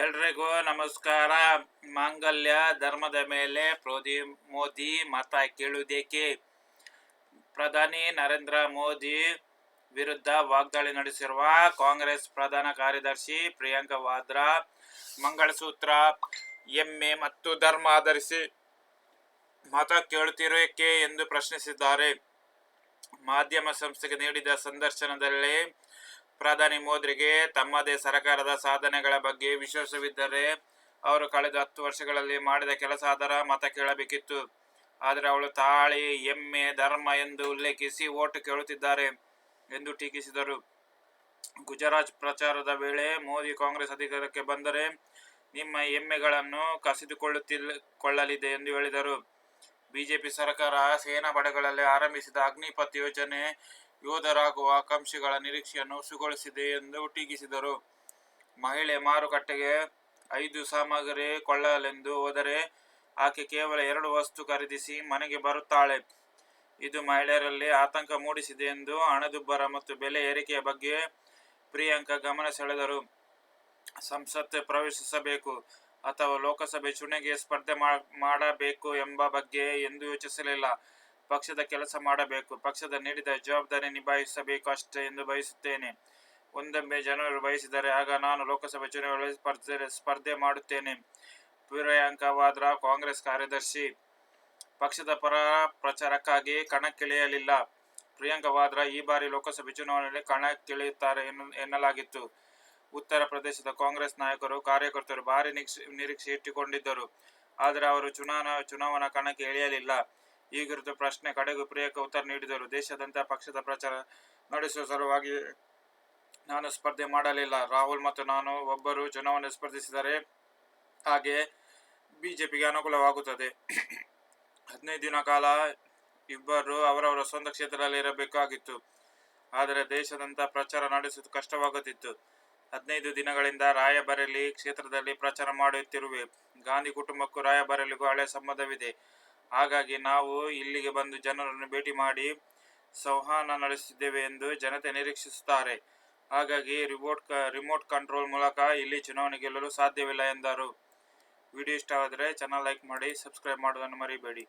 ಎಲ್ರಿಗೂ ನಮಸ್ಕಾರ. ಮಾಂಗಲ್ಯ ಧರ್ಮದ ಮೇಲೆ ಪ್ರೋದಿ ಮೋದಿ ಮತ ಕೇಳುವುದೇಕೆ? ಪ್ರಧಾನಿ ನರೇಂದ್ರ ಮೋದಿ ವಿರುದ್ಧ ವಾಗ್ದಾಳಿ ನಡೆಸಿರುವ ಕಾಂಗ್ರೆಸ್ ಪ್ರಧಾನ ಕಾರ್ಯದರ್ಶಿ ಪ್ರಿಯಾಂಕಾ ವಾದ್ರಾ, ಮಂಗಳಸೂತ್ರ, ಎಮ್ಮೆ ಮತ್ತು ಧರ್ಮ ಆಧರಿಸಿ ಮತ ಕೇಳುತ್ತಿರೇಕೆ ಎಂದು ಪ್ರಶ್ನಿಸಿದ್ದಾರೆ. ಮಾಧ್ಯಮ ಸಂಸ್ಥೆಗೆ ನೀಡಿದ ಸಂದರ್ಶನದಲ್ಲಿ ಪ್ರಧಾನಿ ಮೋದಿಗೆ ತಮ್ಮದೇ ಸರ್ಕಾರದ ಸಾಧನೆಗಳ ಬಗ್ಗೆ ವಿಶ್ವಾಸವಿದ್ದರೆ ಅವರು ಕಳೆದ ಹತ್ತು ವರ್ಷಗಳಲ್ಲಿ ಮಾಡಿದ ಕೆಲಸ ಅದರ ಮತ ಕೇಳಬೇಕಿತ್ತು. ಆದರೆ ಅವಳು ತಾಳಿ ಎಮ್ಮೆ ಧರ್ಮ ಎಂದು ಉಲ್ಲೇಖಿಸಿ ಓಟು ಕೇಳುತ್ತಿದ್ದಾರೆ ಎಂದು ಟೀಕಿಸಿದರು. ಗುಜರಾತ್ ಪ್ರಚಾರದ ವೇಳೆ ಮೋದಿ ಕಾಂಗ್ರೆಸ್ ಅಧಿಕಾರಕ್ಕೆ ಬಂದರೆ ನಿಮ್ಮ ಎಮ್ಮೆಗಳನ್ನು ಕಸಿದುಕೊಳ್ಳುತ್ತಿಲ್ಲ ಕೊಳ್ಳಲಿದೆ ಎಂದು ಹೇಳಿದರು. ಬಿಜೆಪಿ ಸರ್ಕಾರ ಸೇನಾ ಪಡೆಗಳಲ್ಲಿ ಆರಂಭಿಸಿದ ಅಗ್ನಿಪಥ್ ಯೋಜನೆ ಯೋಧರಾಗುವ ಆಕಾಂಕ್ಷಿಗಳ ನಿರೀಕ್ಷೆಯನ್ನು ಹುಸುಗೊಳಿಸಿದೆ ಎಂದು ಟೀಕಿಸಿದರು. ಮಹಿಳೆ ಮಾರುಕಟ್ಟೆಗೆ ಐದು ಸಾಮಗ್ರಿ ಕೊಳ್ಳಲೆಂದು ಹೋದರೆ ಆಕೆ ಕೇವಲ ಎರಡು ವಸ್ತು ಖರೀದಿಸಿ ಮನೆಗೆ ಬರುತ್ತಾಳೆ. ಇದು ಮಹಿಳೆಯರಲ್ಲಿ ಆತಂಕ ಮೂಡಿಸಿದೆ ಎಂದು ಹಣದುಬ್ಬರ ಮತ್ತು ಬೆಲೆ ಏರಿಕೆಯ ಬಗ್ಗೆ ಪ್ರಿಯಾಂಕಾ ಗಮನ ಸೆಳೆದರು. ಸಂಸತ್ ಪ್ರವೇಶಿಸಬೇಕು ಅಥವಾ ಲೋಕಸಭೆ ಚುನಾವಣೆಗೆ ಸ್ಪರ್ಧೆ ಮಾಡಬೇಕು ಎಂಬ ಬಗ್ಗೆ ಎಂದು ಯೋಚಿಸಲಿಲ್ಲ. ಪಕ್ಷದ ಕೆಲಸ ಮಾಡಬೇಕು. ಪಕ್ಷದ ನೀಡಿದ ಜವಾಬ್ದಾರಿ ನಿಭಾಯಿಸಬೇಕು ಅಷ್ಟೇ ಎಂದು ಬಯಸುತ್ತೇನೆ. ಒಂದೊಮ್ಮೆ ಜನರು ಬಯಸಿದರೆ ಆಗ ನಾನು ಲೋಕಸಭೆ ಚುನಾವಣೆಯಲ್ಲಿ ಸ್ಪರ್ಧೆ ಸ್ಪರ್ಧೆ ಮಾಡುತ್ತೇನೆ. ಪ್ರಿಯಾಂಕಾ ವಾದ್ರಾ, ಕಾಂಗ್ರೆಸ್ ಕಾರ್ಯದರ್ಶಿ. ಪಕ್ಷದ ಪರ ಪ್ರಚಾರಕ್ಕಾಗಿ ಕಣಕ್ಕಿಳಿಯಲಿಲ್ಲ ಪ್ರಿಯಾಂಕ ವಾದ್ರಾ ಈ ಬಾರಿ ಲೋಕಸಭೆ ಚುನಾವಣೆಯಲ್ಲಿ ಕಣಕ್ಕಿಳಿಯುತ್ತಾರೆ ಎನ್ನು- ಎನ್ನಲಾಗಿತ್ತು. ಉತ್ತರ ಪ್ರದೇಶದ ಕಾಂಗ್ರೆಸ್ ನಾಯಕರು ಕಾರ್ಯಕರ್ತರು ಭಾರಿ ನಿರೀಕ್ಷೆ ಇಟ್ಟುಕೊಂಡಿದ್ದರು. ಆದರೆ ಅವರು ಚುನಾವಣಾ ಚುನಾವಣಾ ಕಣಕ್ಕೆ ಇಳಿಯಲಿಲ್ಲ ಈ ಕುರಿತು ಪ್ರಶ್ನೆ. ಕಡೆಗೂ ಪ್ರಿಯಕ್ಕೆ ಉತ್ತರ ನೀಡಿದರು. ದೇಶಾದ್ಯಂತ ಪಕ್ಷದ ಪ್ರಚಾರ ನಡೆಸುವ ಸಲುವಾಗಿ ನಾನು ಸ್ಪರ್ಧೆ ಮಾಡಲಿಲ್ಲ. ರಾಹುಲ್ ಮತ್ತು ನಾನು ಒಬ್ಬರು ಚುನಾವಣೆ ಸ್ಪರ್ಧಿಸಿದರೆ ಹಾಗೆ ಬಿಜೆಪಿಗೆ ಅನುಕೂಲವಾಗುತ್ತದೆ. ಹದಿನೈದು ದಿನ ಕಾಲ ಇಬ್ಬರು ಅವರವರ ಸ್ವಂತ ಕ್ಷೇತ್ರದಲ್ಲಿ ಇರಬೇಕಾಗಿತ್ತು. ಆದರೆ ದೇಶದಂತ ಪ್ರಚಾರ ನಡೆಸುವುದು ಕಷ್ಟವಾಗುತ್ತಿತ್ತು. ಹದಿನೈದು ದಿನಗಳಿಂದ ರಾಯಬರೇಲಿ ಕ್ಷೇತ್ರದಲ್ಲಿ ಪ್ರಚಾರ ಮಾಡುತ್ತಿರುವೆ. ಗಾಂಧಿ ಕುಟುಂಬಕ್ಕೂ ರಾಯಬರೇಲಿಗೂ ಹಳೆ ಸಂಬಂಧವಿದೆ. ಹಾಗಾಗಿ ನಾವು ಇಲ್ಲಿಗೆ ಬಂದು ಜನರನ್ನು ಭೇಟಿ ಮಾಡಿ ಸಂವಹನ ನಡೆಸಿದ್ದೇವೆ ಎಂದು ಜನತೆ ನಿರೀಕ್ಷಿಸುತ್ತಾರೆ. ಹಾಗಾಗಿ ರಿಮೋಟ್ ರಿಮೋಟ್ ಕಂಟ್ರೋಲ್ ಮೂಲಕ ಇಲ್ಲಿ ಚುನಾವಣೆ ಗೆಲ್ಲಲು ಸಾಧ್ಯವಿಲ್ಲ ಎಂದರು. ವಿಡಿಯೋ ಇಷ್ಟವಾದರೆ ಚಾನಲ್ ಲೈಕ್ ಮಾಡಿ ಸಬ್ಸ್ಕ್ರೈಬ್ ಮಾಡೋದನ್ನು ಮರಿಬೇಡಿ.